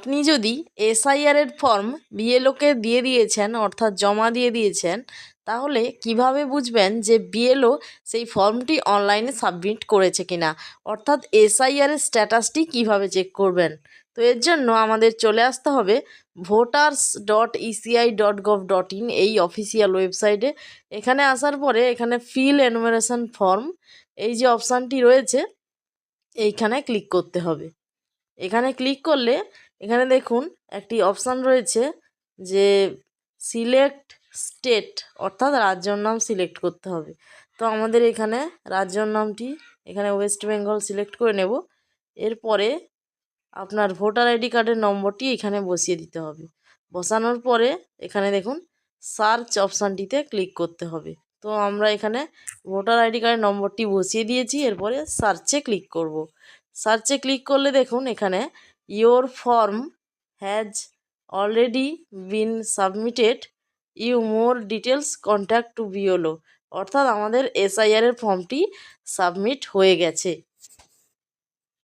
আপনি যদি এসআইআর এর ফর্ম বিএলওকে দিয়ে দিয়েছেন, অর্থাৎ জমা দিয়ে দিয়েছেন, তাহলে কীভাবে বুঝবেন যে বিএলও সেই ফর্মটি অনলাইনে সাবমিট করেছে কিনা? অর্থাৎ এসআইআর এর স্ট্যাটাসটি কীভাবে চেক করবেন? তো এর জন্য আমাদের চলে আসতে হবে voters dot ECI dot gov dot in এই অফিসিয়াল ওয়েবসাইটে এখানে আসার পরে এখানে ফিল এনুমারেশন ফর্ম এই যে অপশানটি রয়েছে, এইখানে ক্লিক করতে হবে। এখানে ক্লিক করলে এখানে দেখুন একটি অপশান রয়েছে যে সিলেক্ট স্টেট অর্থাৎ রাজ্যর নাম সিলেক্ট করতে হবে। তো আমাদের এখানে রাজ্যর নামটি, এখানে ওয়েস্ট বেঙ্গল সিলেক্ট করে নেব। এরপরে আপনার ভোটার আইডি কার্ডের নম্বরটি এখানে বসিয়ে দিতে হবে। বসানোর পরে এখানে দেখুন সার্চ অপশানটিতে ক্লিক করতে হবে। তো আমরা এখানে ভোটার আইডি কার্ডের নম্বরটি বসিয়ে দিয়েছি, এরপরে সার্চে ক্লিক করব। সার্চে ক্লিক করলে দেখুন এখানে your form has already been submitted, you more details contact to below অর্থাৎ আমাদের এসআইআরের ফর্মটি সাবমিট হয়ে গেছে।